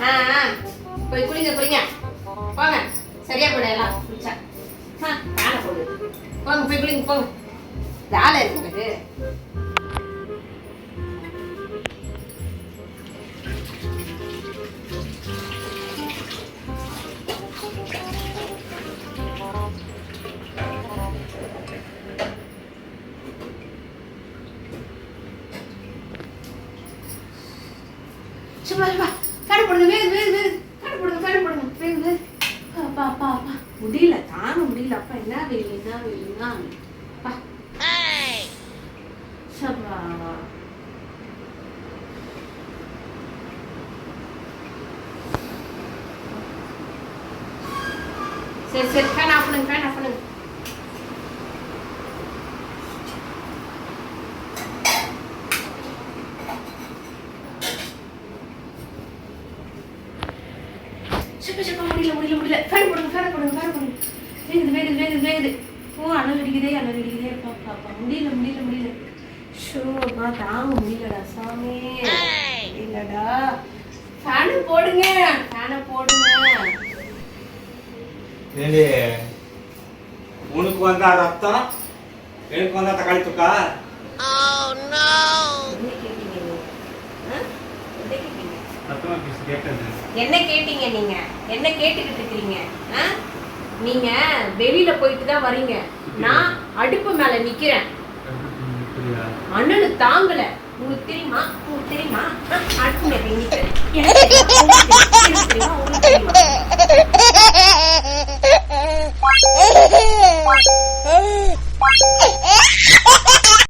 ஆ போய் குளிங்க குளிங்க. போங்க. சரியா போட எல்லாம். குளிச்சா. ஆ போடு. போங்க போய் குளிங்க போங்க. வேலை இருக்கு உங்களுக்கு. சும்மா சும்மா கடை போடுங்க வேறு வேறு வேறு கடை போடுங்க கடை போடுங்க. வேறு வேறு அப்பா அப்பா அப்பா. முடியல தாங்க முடியல. அப்பா என்ன வெயில் என்ன வெயில் அப்பா. சப்பா சரி சரி. ஃபேன் ஆஃப் பண்ணுங்க ஃபேன் ஆஃப் பண்ணுங்க. சப்பா சப்பா முடியல முடியல முடியல. ஃபேன் போடுங்க ஃபேன் போடுங்க ஃபேன் போடுங்க. வேகுது வேகுது வேகுது வேகுது. ஓ அனல் அடிக்குதே அனல் அடிக்குதே அப்பா அப்பா. முடியல முடியல முடியல. ஷோ அப்பா தாங்க முடியலடா சாமி. முடியலடா ஃபேனு போடுங்க ஃபேனை போடுங்க. ஏண்டி உனக்கு வந்தா ரத்தம் எனக்கு வந்தா தக்காளி தொக்கா? என்ன கேட்டீங்க நீங்க? ஆ? என்ன கேட்டீங்க? சத்தமா பேசி கேட்டது என்ன கேட்டீங்க நீங்க? என்ன கேட்டுக்கிட்டு இருக்கீங்க? ஆ? நீங்க வெளியில போயிட்டு தான் வரீங்க. நான் அடுப்பு மேல நிக்கிறேன். அண்ணனு தாங்கல. உங்களுக்கு தெரியுமா? உங்களுக்கு தெரியுமா? அடுப்பு மேல நிக்கிறேன்.